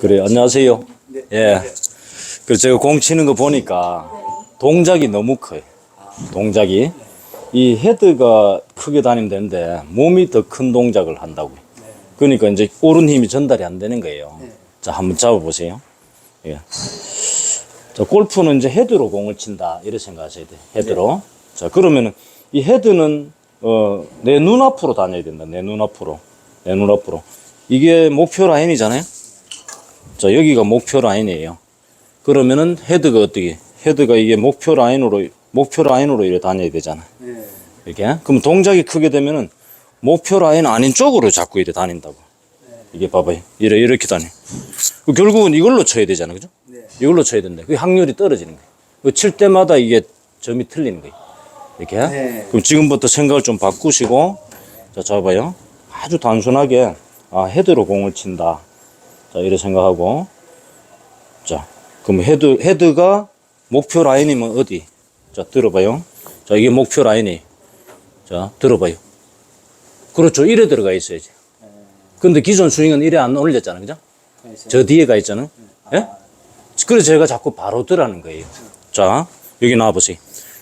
그래 안녕하세요. 예. 그 제가 공 치는 거 보니까 동작이 너무 커요. 동작이 이 헤드가 크게 다니면 되는데 몸이 더 큰 동작을 한다고. 그러니까 이제 오른 힘이 전달이 안 되는 거예요. 자 한번 잡아 보세요. 예. 자 골프는 이제 헤드로 공을 친다 이렇게 생각하셔야 돼. 헤드로. 자 그러면은 이 헤드는 어, 내 눈앞으로 다녀야 된다. 내 눈앞으로. 내 눈앞으로. 이게 목표 라인이잖아요. 자, 여기가 목표 라인이에요. 그러면은 헤드가 어떻게? 헤드가 이게 목표 라인으로, 목표 라인으로 이렇게 다녀야 되잖아. 네. 이렇게. 그럼 동작이 크게 되면은 목표 라인 아닌 쪽으로 자꾸 이렇게 다닌다고. 이게 봐봐요. 이래, 이렇게 다녀. 그 결국은 이걸로 쳐야 되잖아. 그죠? 네. 이걸로 쳐야 된다. 그 확률이 떨어지는 거예요. 그칠 때마다 이게 점이 틀리는 거예요. 이렇게. 네. 그럼 지금부터 생각을 좀 바꾸시고, 자, 잡아요. 아주 단순하게, 아, 헤드로 공을 친다. 자, 이렇게 생각하고, 자, 그럼 헤드, 헤드가 목표 라인이면 어디? 자, 들어봐요. 자, 이게 목표 라인이. 자, 들어봐요. 그렇죠. 이래 들어가 있어야지. 근데 기존 스윙은 이래 안 올렸잖아. 그죠? 저 뒤에 가 있잖아요. 예? 그래서 제가 자꾸 바로 들어가는 거예요. 자, 여기 나와보세요.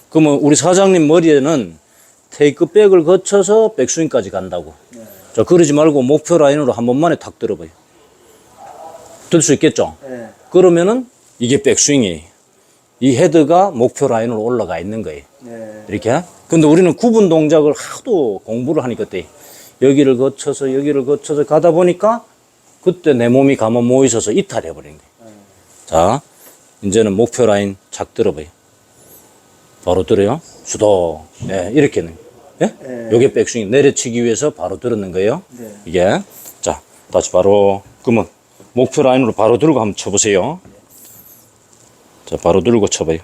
그러면 우리 사장님 머리에는 테이크백을 거쳐서 백스윙까지 간다고. 자, 그러지 말고 목표 라인으로 한 번만에 탁 들어봐요. 들 수 있겠죠? 네. 그러면은 이게 백스윙이에요. 이 헤드가 목표 라인으로 올라가 있는 거예요. 네. 이렇게. 근데 우리는 구분 동작을 하도 공부를 하니까 때 여기를 거쳐서 여기를 거쳐서 가다 보니까 그때 내 몸이 가만 모여 있어서 이탈해 버린 거예요. 자, 이제는 목표 라인 착 들어봐요. 바로 들어요. 수도. 예, 이렇게는. 예? 네. 요게 백스윙 내려치기 위해서 바로 들었는 거예요. 네. 이게. 자, 다시 바로 그러면 목표 라인으로 바로 들고 한번 쳐 보세요. 자, 바로 들고 쳐 봐요.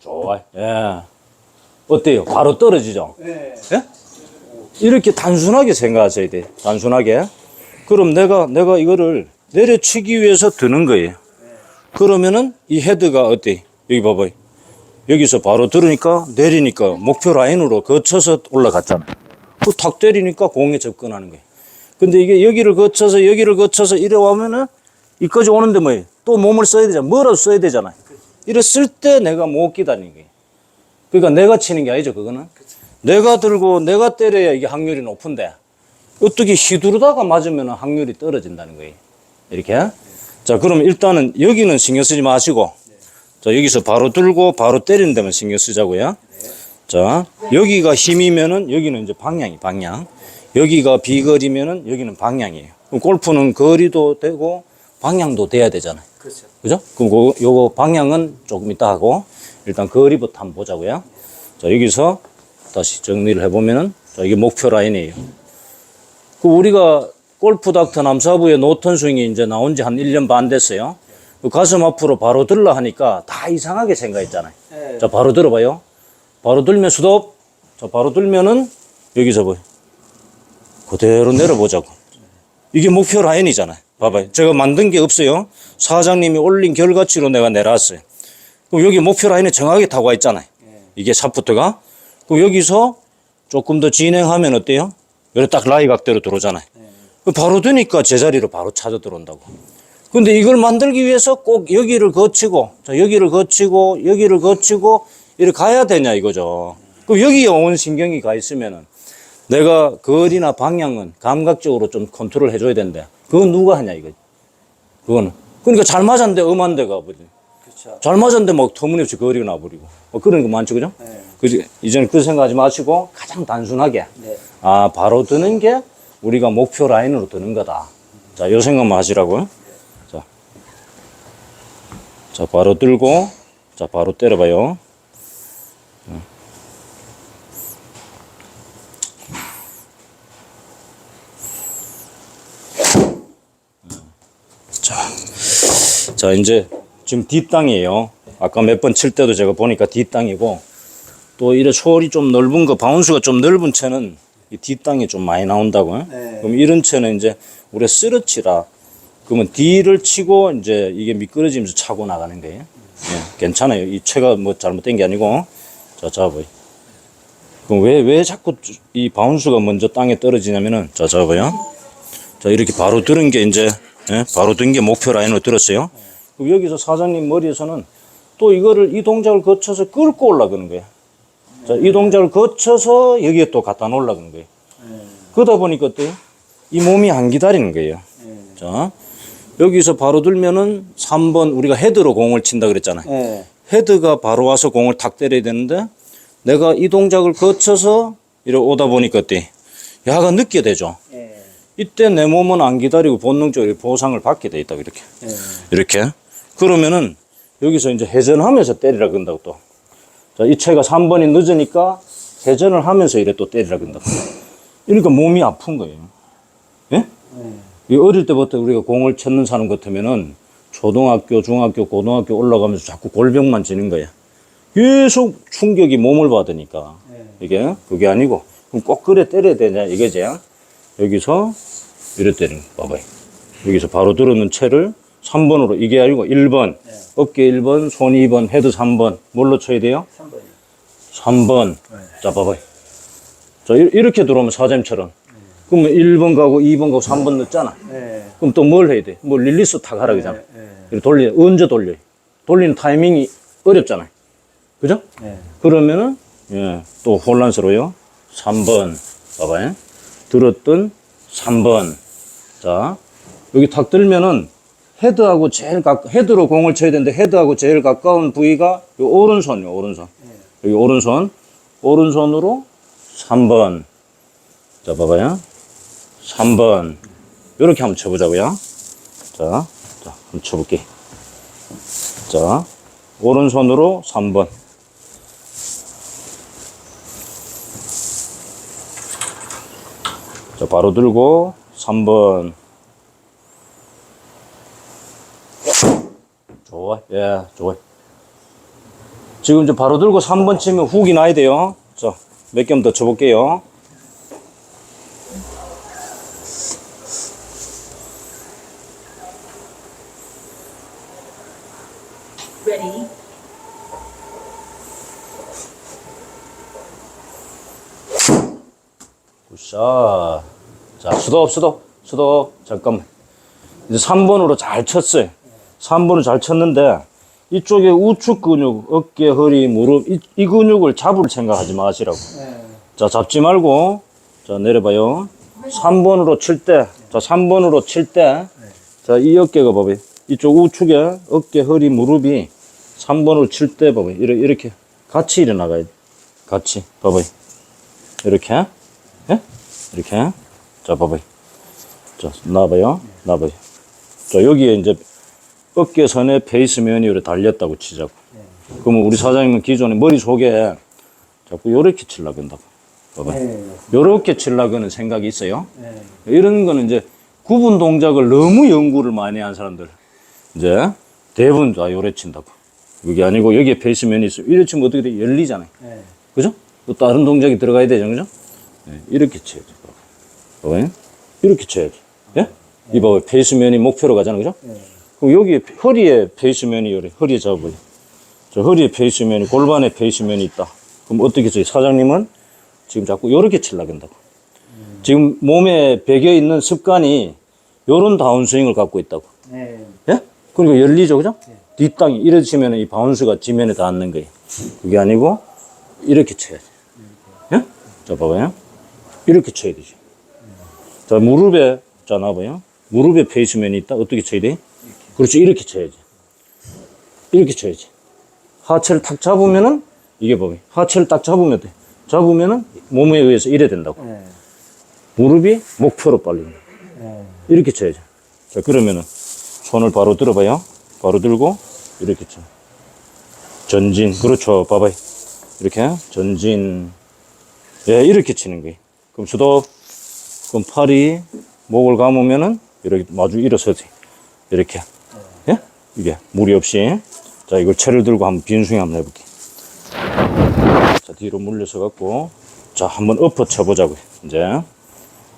좋아요. 예. 어때요? 바로 떨어지죠? 네. 예? 이렇게 단순하게 생각하셔야 돼. 단순하게. 그럼 내가, 내가 이거를 내려치기 위해서 드는 거예요. 그러면은 이 헤드가 어때? 여기 봐봐요. 여기서 바로 들으니까 내리니까 목표 라인으로 거쳐서 올라갔잖아. 그탁 때리니까 공에 접근하는 거예요. 근데 이게 여기를 거쳐서 여기를 거쳐서 이래 오면은 이까지 오는데 뭐예요? 또 몸을 써야 되잖아. 뭐라도 써야 되잖아요. 이래 쓸때 내가 못 기다리는 거예요. 그러니까 내가 치는 게 아니죠, 그거는. 내가 들고 내가 때려야 이게 확률이 높은데 어떻게 휘두르다가 맞으면 확률이 떨어진다는 거예요. 이렇게. 자, 그럼 일단은 여기는 신경 쓰지 마시고 자, 여기서 바로 들고 바로 때리는 데만 신경 쓰자고요. 자, 여기가 힘이면은 여기는 이제 방향이 방향. 여기가 비거리면은 여기는 방향이에요. 그럼 골프는 거리도 되고 방향도 돼야 되잖아요. 그렇죠. 그죠? 그럼 그, 요거 방향은 조금 이따 하고 일단 거리부터 한번 보자고요. 자, 여기서 다시 정리를 해보면은 자, 이게 목표 라인이에요. 그 우리가 골프 닥터 남사부의 노턴 스윙이 이제 나온 지 한 1년 반 됐어요. 그 가슴 앞으로 바로 들라 하니까 다 이상하게 생각했잖아요. 네. 자, 바로 들어봐요. 바로 들면 스톱. 자, 바로 들면은 여기서 뭐 그대로 내려보자고. 이게 목표 라인이잖아요. 봐봐요. 제가 만든 게 없어요. 사장님이 올린 결과치로 내가 내놨어요. 그럼 여기 목표 라인에 정확하게 타고 와 있잖아요. 이게 샤프트가. 그럼 여기서 조금 더 진행하면 어때요? 여기 딱 라이 각대로 들어오잖아요. 그 바로 되니까 제자리로 바로 찾아 들어온다고. 근데 이걸 만들기 위해서 꼭 여기를 거치고, 자, 여기를 거치고, 여기를 거치고, 이렇게 가야 되냐 이거죠. 그럼 여기에 온 신경이 가 있으면은 내가 거리나 방향은 감각적으로 좀 컨트롤 해줘야 되는데, 그건 누가 하냐 이거. 그거는. 그러니까 잘 맞았는데 엄한 데가 버리 그렇죠. 잘 맞았는데 막 터무니없이 거리가 나버리고. 뭐 그런 거 많죠, 그죠? 네. 그지? 이제는 그 생각하지 마시고 가장 단순하게. 네. 아, 바로 드는 게 우리가 목표 라인으로 드는 거다. 자, 요 생각만 하시라고요. 자. 자, 바로 들고, 자, 바로 때려봐요. 자, 자, 이제 지금 뒷땅이에요. 아까 몇 번 칠 때도 제가 보니까 뒷땅이고, 또 이래 소리 좀 넓은 거, 바운스가 좀 넓은 채는 이 뒷땅이 좀 많이 나온다고요. 네. 그럼 이런 채는 이제 우리가 쓰러치라. 그러면 D를 치고 이제 이게 미끄러지면서 차고 나가는 거예요. 예, 괜찮아요. 이 채가 뭐 잘못된 게 아니고. 자, 잡아요. 그럼 왜, 왜 자꾸 이 바운스가 먼저 땅에 떨어지냐면은, 자, 잡아요. 자, 이렇게 바로 들은 게 이제, 예? 바로 든 게 목표 라인으로 들었어요. 그럼 여기서 사장님 머리에서는 또 이거를 이 동작을 거쳐서 끌고 올라가는 거예요. 자, 이 동작을 거쳐서 여기에 또 갖다 놓으려는 거예요. 그러다 보니까 어때요? 이 몸이 안 기다리는 거예요. 자, 여기서 바로 들면은 3번 우리가 헤드로 공을 친다 그랬잖아요. 예. 헤드가 바로 와서 공을 탁 때려야 되는데 내가 이 동작을 거쳐서 이래 오다 보니까 어때? 야가 늦게 되죠. 예. 이때 내 몸은 안 기다리고 본능적으로 보상을 받게 돼 있다 이렇게. 예. 이렇게. 그러면은 여기서 이제 회전하면서 때리라 그런다고 또. 자, 이 채가 3번이 늦으니까 회전을 하면서 이래 또 때리라 그런다고. 그러니까 몸이 아픈 거예요. 예? 이 어릴 때부터 우리가 공을 쳤는 사람 같으면은 초등학교, 중학교, 고등학교 올라가면서 자꾸 골병만 지는 거야. 계속 충격이 몸을 받으니까. 이게, 그게 아니고, 그럼 꼭 그래 때려야 되냐, 이거지. 여기서 이래 때리는 거 봐봐요. 여기서 바로 들어오는 채를 3번으로, 이게 아니고 1번, 어깨 1번, 손 2번, 헤드 3번. 뭘로 쳐야 돼요? 3번이. 3번. 자, 봐봐요. 자, 이- 이렇게 들어오면 사점처럼. 그러면 1번 가고 2번 가고 3번 넣었잖아. 예. 그럼 또 뭘 해야 돼? 뭐 릴리스 탁 하라 그러잖아. 예. 이렇게 돌려, 언제 돌려? 돌리는 타이밍이 어렵잖아요. 그죠? 예. 그러면은, 예, 또 혼란스러워요. 3번. 봐봐요. 들었던 3번. 자, 여기 탁 들면은 헤드하고 제일 가, 헤드로 공을 쳐야 되는데 헤드하고 제일 가까운 부위가 요 오른손이요, 오른손. 여기 오른손. 오른손으로 3번. 자, 봐봐요. 3번. 요렇게 한번 쳐보자고요. 자, 자, 한번 쳐볼게. 자, 오른손으로 3번. 자, 바로 들고 3번. 좋아. 예, 좋아. 지금 이제 바로 들고 3번 치면 훅이 나야 돼요. 자, 몇 개만 더 쳐볼게요. Ready? 굿샷. 자, 수도, 수도, 수도. 잠깐만. 이제 3번으로 잘 쳤어요. 3번을 잘 쳤는데, 이쪽에 우측 근육, 어깨, 허리, 무릎, 이, 이 근육을 잡을 생각하지 마시라고. 예. 자, 잡지 말고, 자, 내려봐요. 3번으로 칠 때, 자, 3번으로 칠 때, 자, 이 어깨가 봐봐요. 이쪽 우측에 어깨, 허리, 무릎이 3번으로 칠때 봐봐요. 이렇게, 이렇게 같이 일어나가야 돼. 같이. 봐봐요. 이렇게. 예? 이렇게. 자, 봐봐요. 자, 나와봐요. 나와봐요. 자, 여기에 이제 어깨 선에 페이스면이 이렇게 달렸다고 치자고. 그러면 우리 사장님은 기존에 머릿속에 자꾸 요렇게 칠라 그런다고. 봐봐요. 예. 요렇게 칠라고는 생각이 있어요. 예. 이런 거는 이제 구분 동작을 너무 연구를 많이 한 사람들. 이제 대부분 다 요래 친다고. 그게 아니고 여기에 페이스면이 있어. 이래 치면 어떻게 돼? 열리잖아요. 예. 그죠? 또 다른 동작이 들어가야 되죠. 그죠? 네, 이렇게 쳐야지. 봐봐요. 이렇게 쳐야지. 예? 이 봐봐요. 페이스면이 목표로 가잖아. 그죠? 그럼 여기에 허리에 페이스면이 요래. 허리에 잡아봐요. 저 허리에 페이스면이, 골반에 페이스면이 있다. 그럼 어떻게 쳐요? 사장님은 지금 자꾸 요렇게 칠라 한다고. 지금 몸에 배겨 있는 습관이 요런 다운스윙을 갖고 있다고. 예. 예? 그러니까 열리죠, 그죠? 뒷땅이 이래 치면 이 바운스가 지면에 닿는 거예요. 그게 아니고 이렇게 쳐야지. 예? 자, 봐봐요. 이렇게 쳐야 되지. 자, 무릎에, 자, 나봐요. 무릎에 페이스면이 있다. 어떻게 쳐야 돼? 그렇지, 이렇게 쳐야지. 이렇게 쳐야지. 하체를 탁 잡으면은, 이게 봐봐요. 하체를 딱 잡으면 돼. 잡으면은 몸에 의해서 이래 된다고. 예. 무릎이 목표로 거야. 예. 이렇게 쳐야죠. 자, 그러면은 손을 바로 들어봐요. 바로 들고 이렇게 쳐. 전진. 그렇죠. 봐봐요. 이렇게 전진. 예, 이렇게 치는 거예요. 그럼 수도 그럼 팔이 목을 감으면은 이렇게 마주 일어서지. 이렇게. 예? 이게 무리 없이. 자, 이걸 채를 들고 한번 빈스윙 한번 해볼게. 자, 뒤로 물려서 갖고 자, 한번 엎어 쳐 보자고요. 이제.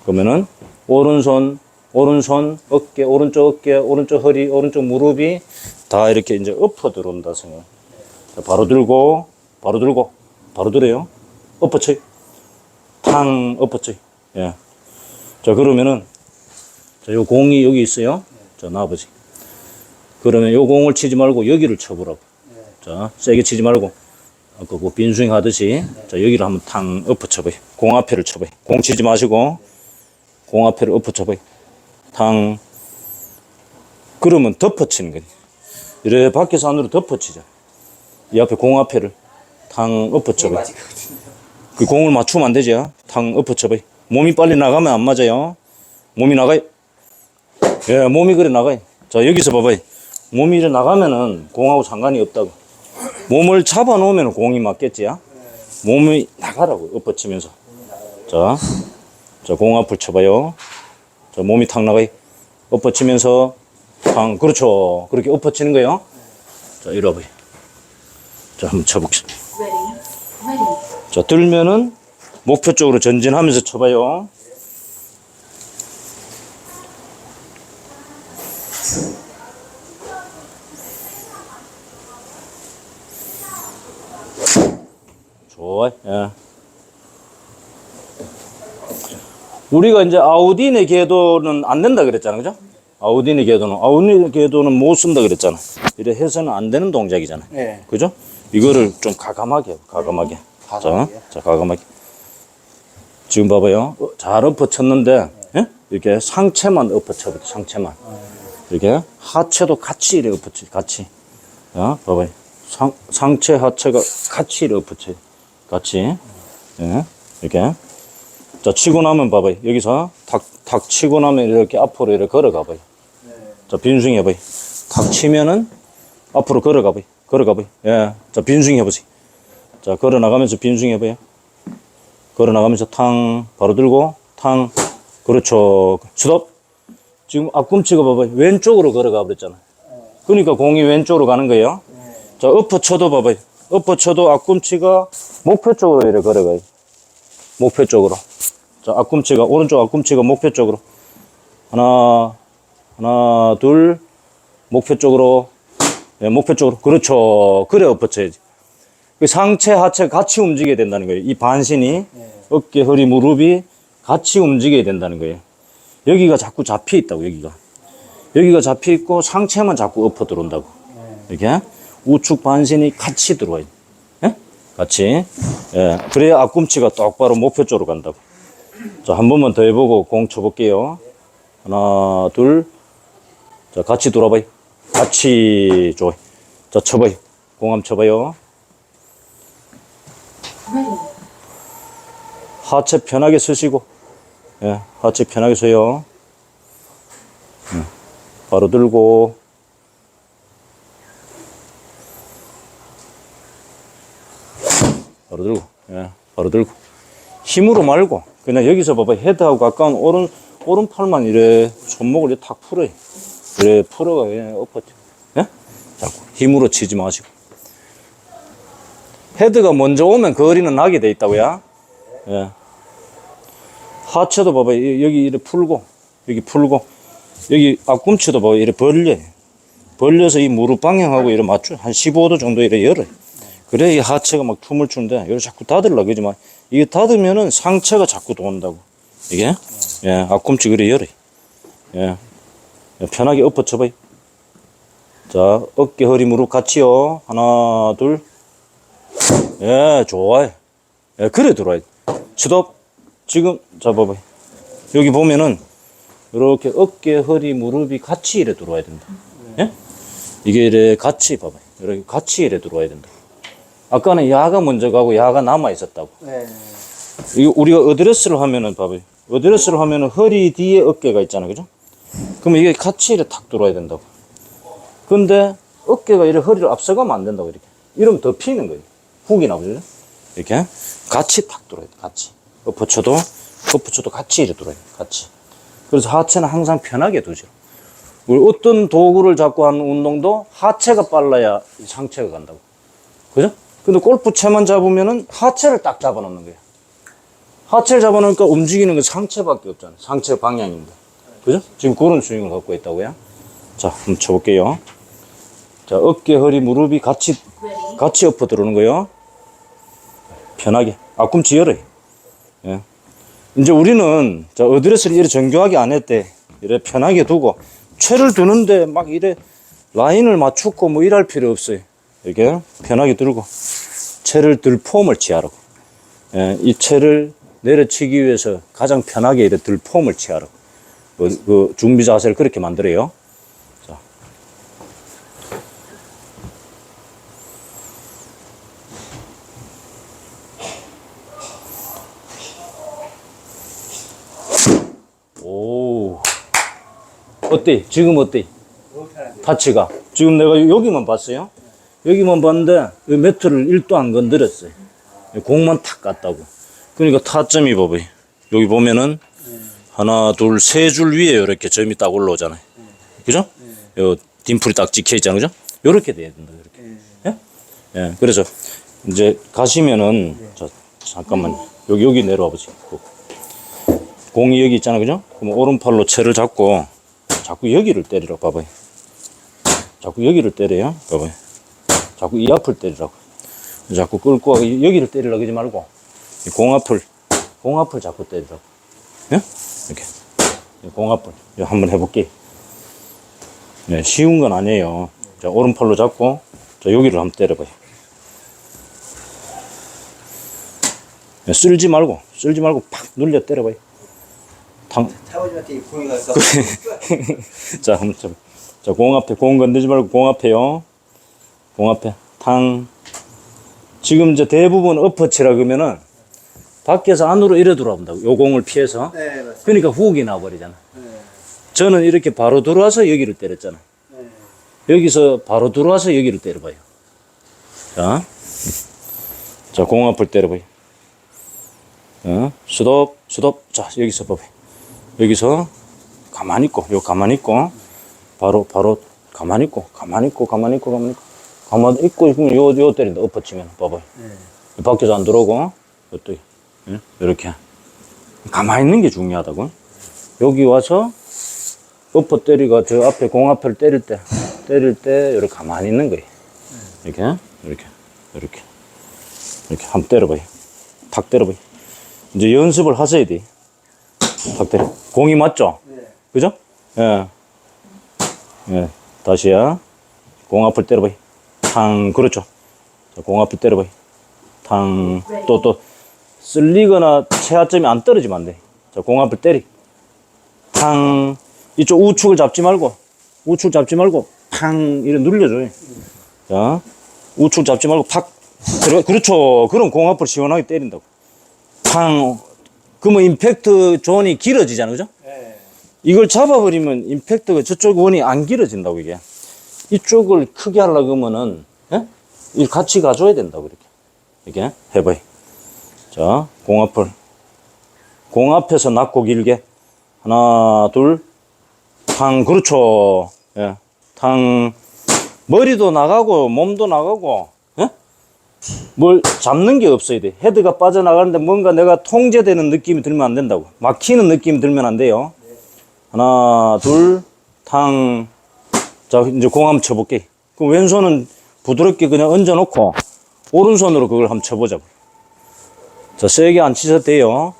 그러면은 오른손 오른손 어깨 오른쪽 어깨 오른쪽 허리 오른쪽 무릎이 다 이렇게 이제 엎어 들어온다 생각. 자, 바로 들고 바로 들고 바로 들어요. 엎어 쳐. 탕 엎었죠. 예. 자, 그러면은, 자, 요 공이 여기 있어요. 자, 놔보지. 그러면 요 공을 치지 말고 여기를 쳐보라고. 자, 세게 치지 말고. 아까 그 빈스윙 하듯이. 자, 여기를 한번 탕 엎어 쳐봐요. 공 앞에를 쳐봐요. 공 치지 마시고. 공 앞에를 엎어 쳐봐요. 탕. 그러면 덮어치는 거지. 이래 밖에서 안으로 덮어치자. 이 앞에 공 앞에를 탕 같은데. 그 공을 맞추면 안 되죠. 탕 엎어쳐봐요. 몸이 빨리 나가면 안 맞아요. 몸이 나가요. 예, 몸이 그래 나가요. 자, 여기서 봐봐요. 몸이 이래 나가면은 공하고 상관이 없다고. 몸을 잡아 놓으면 공이 맞겠지. 야? 몸이 나가라고, 엎어치면서. 자, 자, 공 앞을 쳐봐요. 자, 몸이 탁 나가요. 엎어치면서 탕, 그렇죠. 그렇게 엎어치는 거예요. 자, 이리 와봐요. 자, 한번. Ready. 자, 들면은 목표 쪽으로 전진하면서 쳐봐요. 좋아. 예. 우리가 이제 아우디네 궤도는 안 된다 그랬잖아. 그죠? 아우디네 궤도는 아우디네 궤도는 못 쓴다 그랬잖아. 이래 해서는 안 되는 동작이잖아. 네. 그죠? 이거를 좀 가감하게, 가감하게. 자? 자, 가감하게. 지금 봐봐요. 어, 잘 엎어쳤는데, 예? 이렇게 상체만 엎어쳐버려, 상체만. 이렇게 하체도 같이 이렇게 엎어쳐, 같이. 자, 봐봐요. 상, 상체, 하체가 같이 이렇게 엎어쳐. 같이. 예? 이렇게. 자, 치고 나면 봐봐요. 여기서 탁, 탁 치고 나면 이렇게 앞으로 이렇게 걸어가봐요. 자, 빈스윙 해봐요. 탁 치면은 앞으로 걸어가봐요. 걸어가봐요. 예. 자, 빈스윙 해보세요. 자, 걸어 나가면서 빈스윙 해봐요. 걸어 나가면서 탕, 바로 들고, 탕. 그렇죠. 스톱. 지금 앞꿈치가 봐봐요. 왼쪽으로 걸어가 버렸잖아. 그러니까 공이 왼쪽으로 가는 거예요. 자, 엎어 쳐도 봐봐요. 엎어 쳐도 앞꿈치가 목표 쪽으로 이렇게 걸어가요. 목표 쪽으로. 자, 앞꿈치가, 오른쪽 앞꿈치가 목표 쪽으로. 하나, 하나, 둘, 목표 쪽으로. 예, 목표 쪽으로. 그렇죠. 그래 엎어쳐야지. 그 상체, 하체 같이 움직여야 된다는 거예요. 이 반신이 어깨, 허리, 무릎이 같이 움직여야 된다는 거예요. 여기가 자꾸 잡혀 있다고, 여기가. 여기가 잡혀 있고 상체만 자꾸 엎어 들어온다고. 이렇게 우측 반신이 같이 들어와요. 예? 같이. 예. 그래야 앞꿈치가 똑바로 목표 쪽으로 간다고. 자, 한 번만 더 해보고 공 쳐볼게요. 하나, 둘. 자, 같이 돌아봐요. 같이, 좋아요. 자, 쳐봐요. 공 한번 쳐봐요. 하체 편하게 쓰시고, 예, 하체 편하게 서요. 예, 바로 들고, 바로 들고, 예, 바로 들고. 힘으로 말고, 그냥 여기서 봐봐. 헤드하고 가까운 오른, 오른팔만 이래, 손목을 이렇게 탁 풀어요. 이래 풀어가, 그냥 엎어져. 예? 자꾸 힘으로 치지 마시고. 헤드가 먼저 오면 거리는 나게 돼 있다고요. 예. 하체도 봐봐 여- 여기 이렇게 풀고 여기 풀고 여기 앞꿈치도 봐봐 이렇게 벌려 벌려서 이 무릎 방향하고 이렇게 맞춰 한 15도 정도 이렇게 열어 그래 이 하체가 막 tum을 추는데 여기 자꾸 닫으려 그러지만 이게 닫으면은 상체가 자꾸 돈다고 이게 예 앞꿈치 그래 열어 예 편하게 엎어쳐봐요 자 어깨 허리 무릎 같이요 하나 둘 예 좋아요 예 그래 들어와요 스톱 지금 잡아봐요. 여기 보면은 이렇게 어깨, 허리, 무릎이 같이 이래 들어와야 된다. 예? 이게 이래 같이 봐봐요. 이렇게 같이 이래 들어와야 된다. 아까는 야가 먼저 가고 야가 남아 있었다고. 네. 이거 우리가 어드레스를 하면은 봐봐요. 어드레스를 하면은 허리 뒤에 어깨가 있잖아, 그죠? 그러면 이게 같이 이래 탁 들어와야 된다고. 근데 어깨가 이래 허리를 앞서가면 안 된다고 이렇게. 이러면 더 피는 거예요. 훅이 나오죠. 이렇게 같이 탁 들어야 돼. 같이. 엎어쳐도 엎어쳐도 같이 이래 들어야 돼. 같이. 그래서 하체는 항상 편하게 두죠. 우리 어떤 도구를 잡고 하는 운동도 하체가 빨라야 이 상체가 간다고. 그죠? 근데 골프채만 잡으면은 하체를 딱 잡아놓는 거예요. 하체를 잡아놓으니까 움직이는 건 상체밖에 없잖아요. 상체 방향입니다. 그죠? 지금 그런 스윙을 갖고 있다고요. 자, 한번 쳐볼게요. 자, 어깨, 허리, 무릎이 같이, 같이 엎어 들어오는 거예요. 편하게. 앞꿈치 열어요. 예. 이제 우리는 자, 어드레스를 이렇게 정교하게 안 했대. 이래 편하게 두고 채를 두는데 막 이래 라인을 맞추고 뭐 일할 필요 없어요. 이렇게 편하게 들고 채를 들 폼을 취하라고. 예, 이 채를 내려치기 위해서 가장 편하게 이래 들 폼을 취하라고. 그, 그 준비 자세를 그렇게 만들어요. 자. 오. 어때? 지금 어때? 타치가. 지금 내가 여기만 봤어요. 여기만 봤는데 이 매트를 1도 안 건드렸어요. 공만 탁 갔다고. 그러니까 타점이 봐봐요. 여기 보면은 하나, 둘, 세 줄 위에 이렇게 점이 딱 올라오잖아요. 그죠? 요 딤플이 딱 찍혀 있잖아요. 그죠? 요렇게 돼야 된다. 이렇게. 예? 예. 그래서 이제 가시면은 자, 잠깐만. 여기 여기 내려와 보세요. 그 공이 여기 있잖아. 그죠? 그럼 오른팔로 채를 잡고 자꾸 여기를 때리라고 봐봐요. 자꾸 여기를 때려요. 봐봐요. 자꾸 이 앞을 때리라고. 자꾸 끌고 와. 여기를 때리라고 하지 말고 이공 앞을 공 앞을 자꾸 때리라고. 예? 이렇게 이공 앞을 한번 해볼게. 네, 쉬운 건 아니에요. 자 오른팔로 잡고 자 여기를 한번 때려봐요. 네, 쓸지 말고 쓸지 말고 팍 눌려 때려봐요. 당, 공이 자, 한번 쳐. 자, 공 앞에, 공 건들지 말고 공 앞에요. 공 앞에. 탕. 지금 이제 대부분 엎어치라 그러면은 밖에서 안으로 이래 들어온다고. 요 공을 피해서. 네 맞습니다. 그러니까 훅이 나버리잖아. 네. 저는 이렇게 바로 들어와서 여기를 때렸잖아. 네. 여기서 바로 들어와서 여기를 때려봐요. 자. 자, 공 앞을 때려봐요. 어? 스톱, 스톱. 자, 여기서 봐봐요. 여기서 가만히 있고, 요 가만히 있고, 바로, 바로 가만히 있고, 가만히 있고, 가만히 있고, 가만히 있고, 가만히 있고, 있으면 요, 요 때린다. 엎어치면, 봐봐요. 네. 밖에서 안 들어오고, 어떻게, 예? 이렇게. 가만히 있는 게 중요하다고. 여기 와서, 엎어 때리가 저 앞에 공 앞을 때릴 때, 때릴 때, 이렇게 가만히 있는 거예요. 이렇게, 이렇게, 이렇게. 이렇게 한번 때려봐요. 탁 때려봐요. 이제 연습을 하셔야 돼. 탁 때려. 공이 맞죠? 네. 그죠? 예. 예. 다시야. 공 앞을 때려봐요. 탕, 그렇죠. 자, 공 앞을 때려봐요. 탕, 또, 또, 쓸리거나 최하점이 안 떨어지면 안 돼. 자, 공 앞을 때리. 탕, 이쪽 우측을 잡지 말고, 우측 잡지 말고, 탕, 이래 눌려줘요. 자, 우측 잡지 말고, 팍, 들어가, 그렇죠. 그럼 공 앞을 시원하게 때린다고. 탕, 그러면 임팩트 존이 길어지잖아, 그죠? 네. 이걸 잡아버리면 임팩트가 저쪽 원이 안 길어진다고 이게 이쪽을 크게 하려고 하면은 예? 이 같이 가줘야 된다고 이렇게. 이렇게 해봐요. 자 공 앞을. 공 앞에서 낮고 길게. 하나 둘 탕 그렇죠. 예. 탕. 머리도 나가고 몸도 나가고 예? 뭘 잡는 게 없어야 돼. 헤드가 빠져나가는데 뭔가 내가 통제되는 느낌이 들면 안 된다고. 막히는 느낌이 들면 안 돼요. 하나, 둘, 탕. 자, 이제 공 한번 쳐볼게. 그 왼손은 부드럽게 그냥 얹어놓고, 오른손으로 그걸 한번 쳐보자고. 자, 세게 안 치셔도 돼요.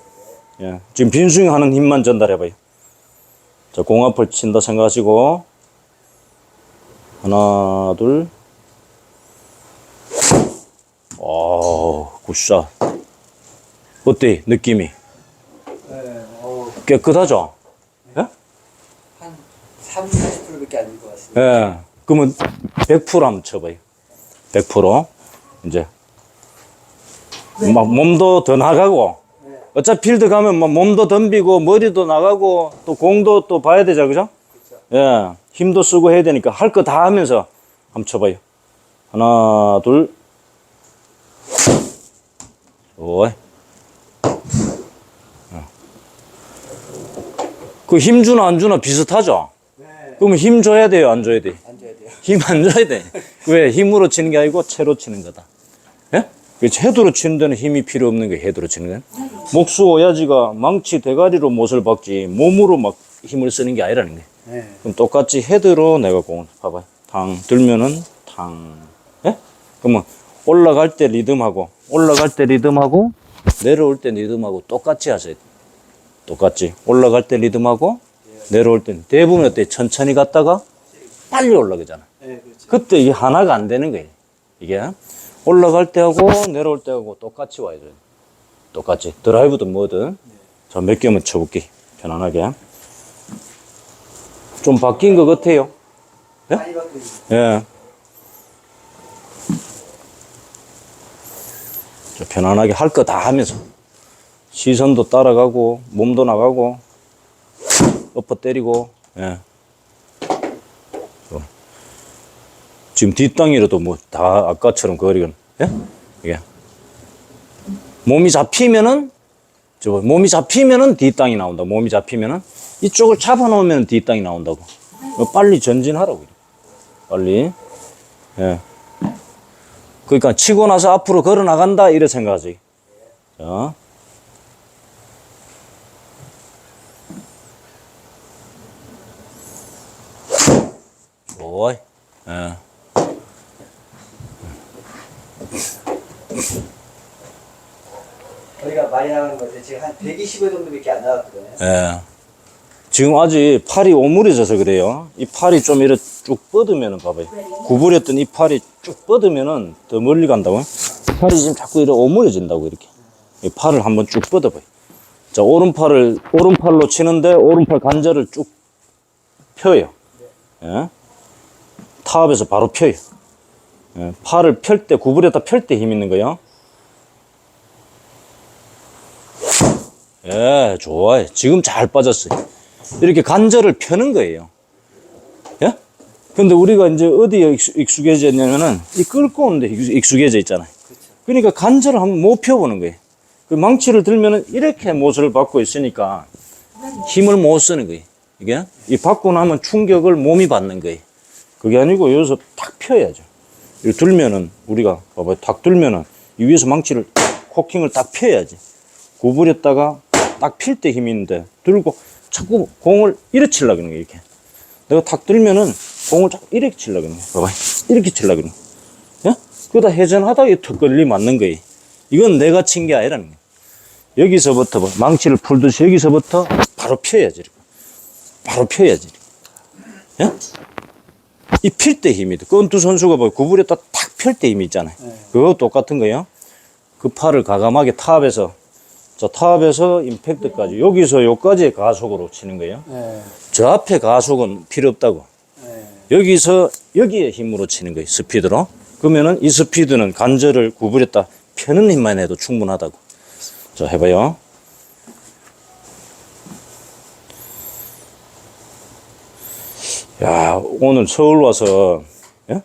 예. 지금 빈스윙 하는 힘만 전달해봐요. 자, 공 앞을 친다 생각하시고, 하나, 둘. 오, 굿샷. 어때, 느낌이? 네. 어, 깨끗하죠? 예? 한 3, 40%밖에 안 될 것 같습니다. 예. 그러면 100% 한번 쳐봐요. 100%. 이제. 막 몸도 더 나가고. 어차피 필드 가면 막 몸도 덤비고 머리도 나가고 또 공도 또 봐야 되죠. 그죠? 예. 힘도 쓰고 해야 되니까 할 거 다 하면서 한번 쳐봐요. 하나, 둘. 오이. 그 힘 주나 안 주나 비슷하죠? 네. 그러면 힘 줘야 돼요? 안 줘야 돼? 앉아야 돼요. 힘 안 줘야 돼. 왜? 힘으로 치는 게 아니고 채로 치는 거다. 예? 그 헤드로 치는 데는 힘이 필요 없는 게 헤드로 치는 거야. 목수 오야지가 망치 대가리로 못을 박지 몸으로 막 힘을 쓰는 게 아니라는 거야. 네. 그럼 똑같이 헤드로 내가 공을 봐봐요. 탕 들면은 탕. 예? 그러면 올라갈 때 리듬하고 올라갈 때 리듬하고 내려올 때 리듬하고 똑같이 하셔야 돼. 똑같지. 올라갈 때 리듬하고 내려올 때 대부분 어때? 천천히 갔다가 빨리 올라가잖아. 네, 그렇죠. 그때 이게 하나가 안 되는 거예요. 이게 올라갈 때하고 내려올 때하고 똑같이 와야 돼. 똑같이 드라이브든 뭐든. 자, 몇 개만 쳐볼게. 편안하게. 좀 바뀐 것 같아요. 예? 예. 자, 편안하게 할 거 다 하면서 시선도 따라가고 몸도 나가고 엎어 때리고 예. 어. 지금 뒷땅이라도 뭐 다 아까처럼 거리건 예? 이게 몸이 잡히면은 저 몸이 잡히면은 뒷땅이 나온다. 몸이 잡히면은 이쪽을 잡아놓으면 뒷땅이 나온다고. 어, 빨리 전진하라고. 빨리. 예. 그러니까 치고 나서 앞으로 걸어 나간다 이래 생각하지. 자. 좋아. 예. 거리가 많이 나가는 것 같아요. 지금 한 125 정도밖에 안 나갔거든요. 예. 지금 아직 팔이 오므려져서 그래요. 이 팔이 좀 이렇게 쭉 뻗으면은 봐봐요. 구부렸던 이 팔이 쭉 뻗으면은 더 멀리 간다고. 팔이 지금 자꾸 이렇게 오므려진다고 이렇게. 이 팔을 한번 쭉 뻗어봐요. 자, 오른팔을 오른팔로 치는데 오른팔 관절을 쭉 펴요. 예. 타업에서 바로 펴요. 예. 팔을 펼 때 구부렸다 펼 때 힘 있는 거요. 예, 좋아요. 지금 잘 빠졌어요. 이렇게 관절을 펴는 거예요. 예? 근데 우리가 이제 어디에 익숙- 익숙해졌냐면은 이 끌고 오는데 익숙- 익숙해져 있잖아요. 그러니까 관절을 한번 못 펴보는 거예요. 그 망치를 들면은 이렇게 못을 받고 있으니까 힘을 못 쓰는 거예요. 이게 이 받고 나면 충격을 몸이 받는 거예요. 그게 아니고 여기서 탁 펴야죠. 이렇게 들면은 우리가 봐봐요. 탁 들면은 이 위에서 망치를 코킹을 딱 펴야지. 구부렸다가 딱 필 때 힘이 있는데 들고 자꾸 공을 이렇게 치려고 그러는 거야 이렇게 내가 탁 들면은 공을 자꾸 이렇게 치려고 그러는 거야 봐봐 이렇게 치려고 그러는 거야 예? 그러다 회전하다가 턱 걸리 맞는 거야 이건 내가 친 게 아니라는 거야 여기서부터 봐. 망치를 풀듯이 여기서부터 바로 펴야지 이렇게. 바로 펴야지 예? 이 필 때 힘이 돼. 권투 선수가 뭐 구부렸다 탁 펼 때 힘이 있잖아요. 그거 똑같은 거예요. 그 팔을 가감하게 타압해서 자, 타압에서 임팩트까지 여기서 여기까지의 가속으로 치는 거예요. 네. 저 앞에 가속은 필요 없다고. 네. 여기서 여기에 힘으로 치는 거예요. 스피드로. 그러면은 이 스피드는 관절을 구부렸다 펴는 힘만 해도 충분하다고. 자, 해봐요. 야, 오늘 서울 와서, 예?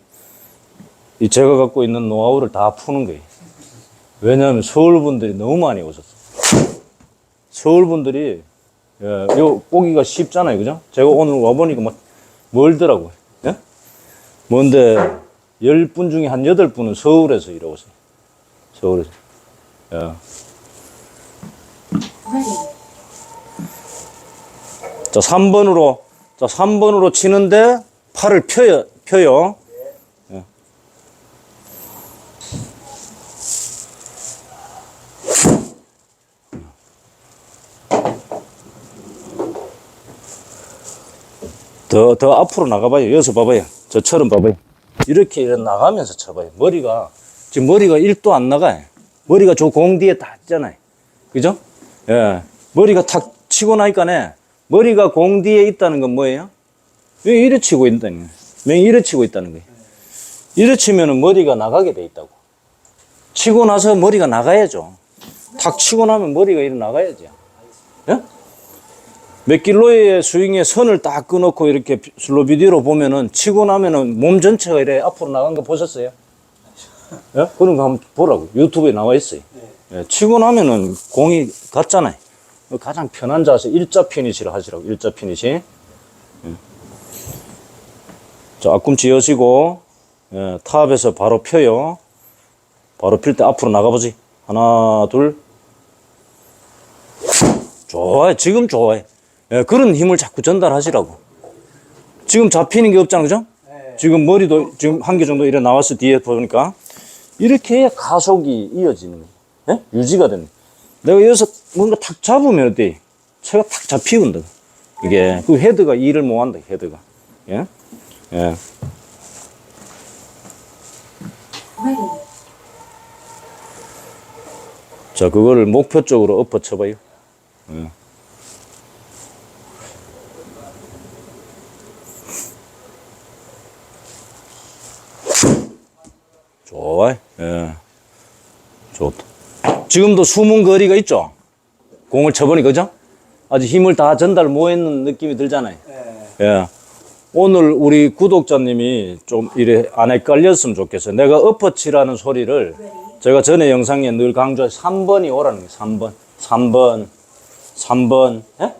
이 제가 갖고 있는 노하우를 다 푸는 거예요. 왜냐하면 서울 분들이 너무 많이 오셨어. 서울 분들이, 예, 요, 오기가 쉽잖아요. 그죠? 제가 오늘 와보니까 막 멀더라고요. 예? 뭔데, 열분 중에 한 여덟 분은 서울에서 일하고 있어요. 서울에서. 예. 자, 3번으로, 자, 3번으로 치는데 팔을 펴요, 펴요. 예. 더, 더 앞으로 나가봐요. 여기서 봐봐요. 저처럼 봐봐요. 이렇게 나가면서 쳐봐요. 머리가, 지금 머리가 1도 안 나가요. 머리가 저 공 뒤에 다 있잖아요. 그죠? 예. 머리가 탁 치고 나니까네, 머리가 공 뒤에 있다는 건 뭐예요? 왜 이래 치고 있다는 거예요? 왜 이래 치고 있다는 거예요? 이래 치면은 머리가 나가게 돼 있다고. 치고 나서 머리가 나가야죠. 탁 치고 나면 머리가 이래 나가야죠. 예? 맥길로의 스윙의 선을 딱 끊어놓고 이렇게 슬로 비디오로 보면은 치고 나면은 몸 전체가 이래 앞으로 나간 거 보셨어요? 예? 그런 거 한번 보라고. 유튜브에 나와 있어요. 예, 치고 나면은 공이 갔잖아요. 가장 편한 자세 일자 피니시를 하시라고. 일자 피니시. 예. 자, 앞꿈치 여시고 예, 탑에서 바로 펴요. 바로 필 때 앞으로 나가보지. 하나, 둘. 좋아요. 지금 좋아요. 예, 그런 힘을 자꾸 전달하시라고. 지금 잡히는 게 없잖아, 그죠? 네. 지금 머리도 지금 한 개 정도 이래 나왔어, 뒤에 보니까. 이렇게 가속이 이어지는 거예요. 예? 유지가 되는 거예요. 내가 여기서 뭔가 탁 잡으면 어때? 채가 탁 잡히거든. 이게 그 헤드가 일을 못 한다. 헤드가. 예? 예. 자, 그거를 목표 쪽으로 엎어 쳐봐요. 예. 좋아. 예. 좋다. 지금도 숨은 거리가 있죠? 공을 쳐보니, 그죠? 아주 힘을 다 전달 못 했는 느낌이 들잖아요. 예. 예. 오늘 우리 구독자님이 좀 이래 안 헷갈렸으면 좋겠어요. 내가 엎어치라는 소리를 제가 전에 영상에 늘 강조해 3번이 오라는 거예요. 3번. 3번. 3번. 예?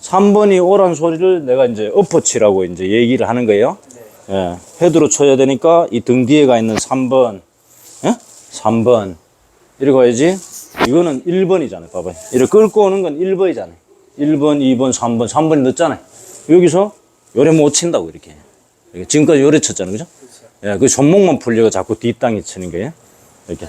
3번이 오라는 소리를 내가 이제 엎어치라고 이제 얘기를 하는 거예요. 예. 헤드로 쳐야 되니까 이 등 뒤에 가 있는 3번. 예? 3번. 이러고 가야지. 이거는 1번이잖아요. 봐봐요. 이렇게 끌고 오는 건 1번이잖아요. 1번, 2번, 3번. 3번이 늦잖아요. 여기서 요래 못 친다고, 이렇게. 이렇게 지금까지 요래 쳤잖아요. 그죠? 예, 그 손목만 풀려가 자꾸 뒷땅이 치는 거예요. 이렇게.